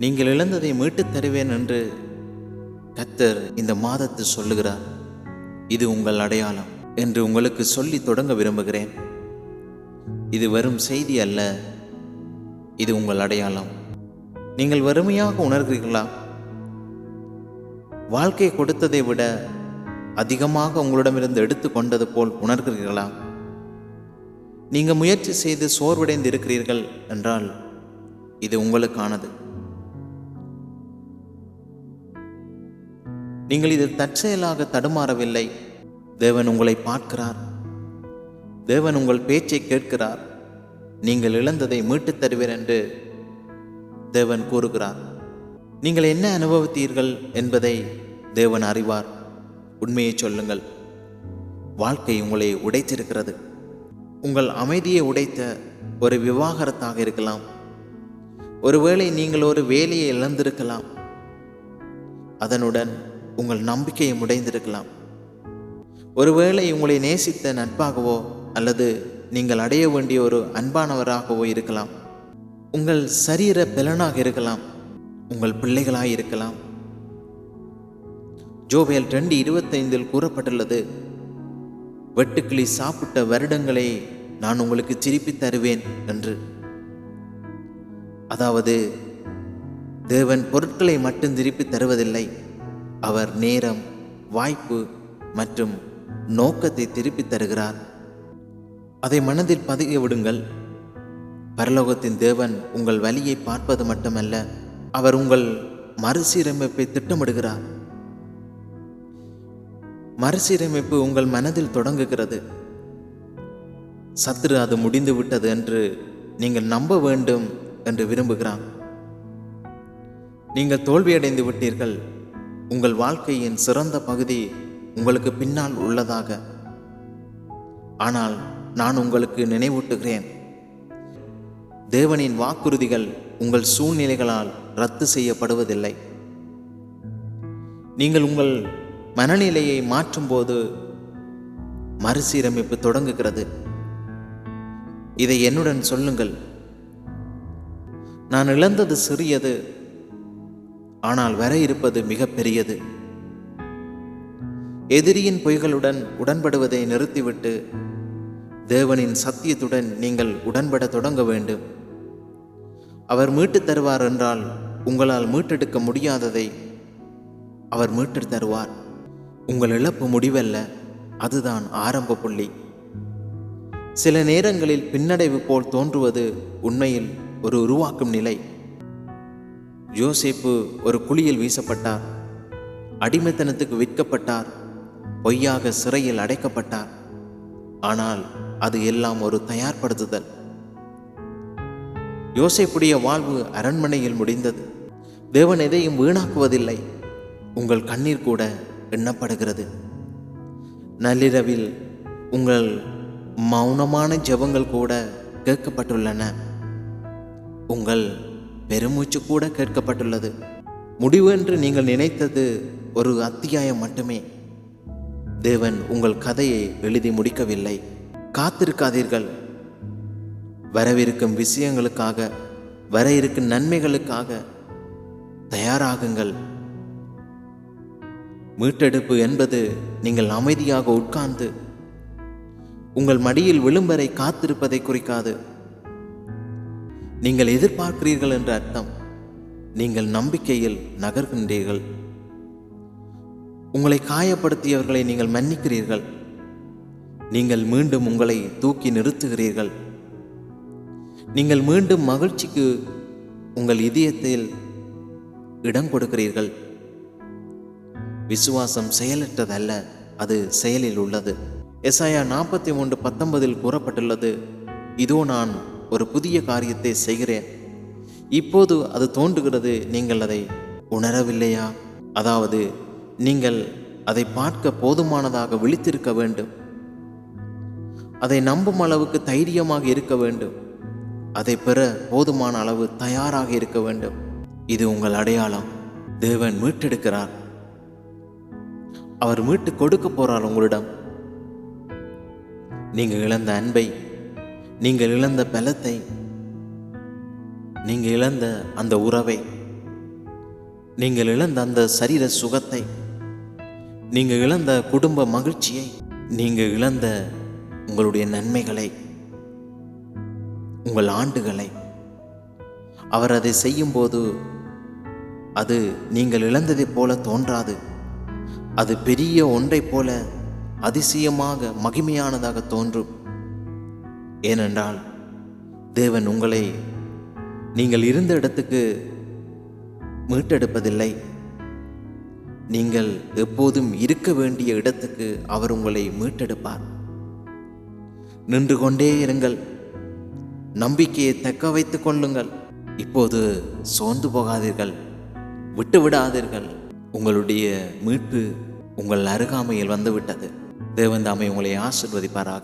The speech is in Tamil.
நீங்கள் இழந்ததை மீட்டுத் தருவேன் என்று கத்தர் இந்த மாதத்தில் சொல்லுகிறார். இது உங்கள் அடையாளம் என்று உங்களுக்கு சொல்லி தொடங்க விரும்புகிறேன். இது வரும் செய்தி அல்ல இது உங்கள் அடையாளம். நீங்கள் வறுமையாக உணர்கிறீர்களா? வாழ்க்கை கொடுத்ததை விட அதிகமாக உங்களிடமிருந்து எடுத்து கொண்டது போல் உணர்கிறீர்களா? நீங்கள் முயற்சி செய்து சோர்வடைந்து இருக்கிறீர்கள் என்றால் இது உங்களுக்கானது. நீங்கள் இது தற்செயலாக தடுமாறவில்லை. தேவன் உங்களை பார்க்கிறார். தேவன் உங்கள் பேச்சை கேட்கிறார். நீங்கள் இழந்ததை மீட்டுத் தருவேன் என்று தேவன் கூறுகிறார். நீங்கள் என்ன அனுபவித்தீர்கள் என்பதை தேவன் அறிவார். உண்மையை சொல்லுங்கள். வாழ்க்கை உங்களை உடைத்திருக்கிறது. உங்கள் அமைதியை உடைத்த ஒரு விவாகரத்தாக இருக்கலாம். ஒருவேளை நீங்கள் ஒரு வேலையை இழந்திருக்கலாம். அதனுடன் உங்கள் நம்பிக்கையை உடைந்திருக்கலாம். ஒருவேளை உங்களை நேசித்த நட்பாகவோ அல்லது நீங்கள் அடைய வேண்டிய ஒரு அன்பானவராகவோ இருக்கலாம். உங்கள் சரீர பலனாக இருக்கலாம். உங்கள் பிள்ளைகளாக இருக்கலாம். ஜோவேல் ரெண்டு இருபத்தைந்தில் கூறப்பட்டுள்ளது வெட்டுக்கிளி சாப்பிட்ட வருடங்களை நான் உங்களுக்கு திருப்பி தருவேன் என்று. அதாவது தேவன் பொருட்களை மட்டும் திருப்பி தருவதில்லை. அவர் நேரம் வாய்ப்பு மற்றும் நோக்கத்தை திருப்பித் தருகிறார். அதை மனதில் பதிய விடுங்கள். பரலோகத்தின் தேவன் உங்கள் வழியை பார்ப்பது மட்டுமல்ல அவர் உங்கள் மறுசீரமைப்பை திட்டமிடுகிறார். மறுசீரமைப்பு உங்கள் மனதில் தொடங்குகிறது. சத்துரு அது முடிந்து விட்டது என்று நீங்கள் நம்ப வேண்டும் என்று விரும்புகிறான் நீங்கள் தோல்வியடைந்து விட்டீர்கள். உங்கள் வாழ்க்கையின் சிறந்த பகுதி உங்களுக்கு பின்னால் உள்ளதாக. ஆனால் நான் உங்களுக்கு நினைவூட்டுகிறேன். தேவனின் வாக்குறுதிகள் உங்கள் சூழ்நிலைகளால் ரத்து செய்யப்படுவதில்லை. நீங்கள் உங்கள் மனநிலையை மாற்றும்போது மறுசீரமைப்பு தொடங்குகிறது. இதை என்னுடன் சொல்லுங்கள். நான் இழந்தது சிறியது ஆனால் வர இருப்பது மிக பெரியது. எதிரியின் பொய்களுடன் உடன்படுவதை நிறுத்திவிட்டு தேவனின் சத்தியத்துடன் நீங்கள் உடன்பட தொடங்க வேண்டும். அவர் மீட்டுத் தருவார் என்றால் உங்களால் மீட்டெடுக்க முடியாததை அவர் மீட்டு தருவார். உங்கள் இழப்பு முடிவல்ல அதுதான் ஆரம்ப புள்ளி. சில நேரங்களில் பின்னடைவு போல் தோன்றுவது உண்மையில் ஒரு உருவாக்கும் நிலை. யோசேப்பு ஒரு குழியில் வீசப்பட்டார். அடிமைத்தனத்துக்கு விற்கப்பட்டார். பொய்யாக சிறையில் அடைக்கப்பட்டார். ஆனால் அது எல்லாம் ஒரு தயார்படுத்துதல். யோசைப்புடைய வாழ்வு அரண்மனையில் முடிந்தது. தேவன் எதையும் வீணாக்குவதில்லை. உங்கள் கண்ணீர் கூட எண்ணப்படுகிறது. நள்ளிரவில் உங்கள் மௌனமான ஜெபங்கள் கூட கேட்கப்பட்டுள்ளன. உங்கள் பெருமூச்சு கூட கேட்கப்பட்டுள்ளது. முடிவு என்று நீங்கள் நினைத்தது ஒரு அத்தியாயம் மட்டுமே. தேவன் உங்கள் கதையை எழுதி முடிக்கவில்லை. காத்திருக்காதீர்கள். வரவிருக்கும் விஷயங்களுக்காக வர இருக்கும் நன்மைகளுக்காக தயாராகுங்கள். மீட்டெடுப்பு என்பது நீங்கள் அமைதியாக உட்கார்ந்து உங்கள் மடியில் விழும்பரை காத்திருப்பதை குறிக்காது. நீங்கள் எதிர்பார்க்கிறீர்கள் என்ற அர்த்தம். நீங்கள் நம்பிக்கையில் நகர்கின்றீர்கள். உங்களை காயப்படுத்தியவர்களை நீங்கள் மன்னிக்கிறீர்கள். நீங்கள் மீண்டும் உங்களை தூக்கி நிறுத்துகிறீர்கள். நீங்கள் மீண்டும் மகிழ்ச்சிக்கு உங்கள் இதயத்தில் இடம் கொடுக்கிறீர்கள். விசுவாசம் செயலற்றதல்ல அது செயலில் உள்ளது. எஸ்ஐயா நாற்பத்தி மூன்று பத்தொன்பதில் கூறப்பட்டுள்ளது இதோ நான் ஒரு புதிய காரியத்தை செய்கிறேன். இப்போது அது தோன்றுகிறது நீங்கள் அதை உணரவில்லையா? அதாவது நீங்கள் அதை பார்க்க போதுமானதாக விழித்திருக்க வேண்டும். அதை நம்பும் அளவுக்கு தைரியமாக இருக்க வேண்டும். அதை பெற போதுமான அளவு தயாராக இருக்க வேண்டும். இது உங்கள் அடையாளம். தேவன் மீட்டெடுக்கிறார். அவர் மீட்டு கொடுக்க போறார் உங்களிடம். நீங்கள் இழந்த அன்பை நீங்கள் இழந்த பலத்தை நீங்கள் இழந்த அந்த உறவை நீங்கள் இழந்த அந்த சரீர சுகத்தை நீங்கள் இழந்த குடும்ப மகிழ்ச்சியை நீங்கள் இழந்த உங்களுடைய நன்மைகளை உங்கள் ஆண்டுகளை அவர் அதை செய்யும்போது அது நீங்கள் இழந்ததைப் போல தோன்றாது. அது பெரிய ஒன்றைப் போல அதிசயமாக மகிமையானதாக தோன்றும். ஏனென்றால் தேவன் உங்களை நீங்கள் இருந்த இடத்துக்கு மீட்டெடுப்பதில்லை. நீங்கள் எப்போதும் இருக்க வேண்டிய இடத்துக்கு அவர் உங்களை மீட்டெடுப்பார். நின்று கொண்டே இருங்கள். நம்பிக்கையை தக்க வைத்துக் கொள்ளுங்கள். இப்போது சோர்ந்து போகாதீர்கள். விட்டு விடாதீர்கள் உங்களுடைய மீட்பு உங்கள் அருகாமையில் வந்துவிட்டது. தேவன் உங்களை ஆசிர்வதிப்பாராக.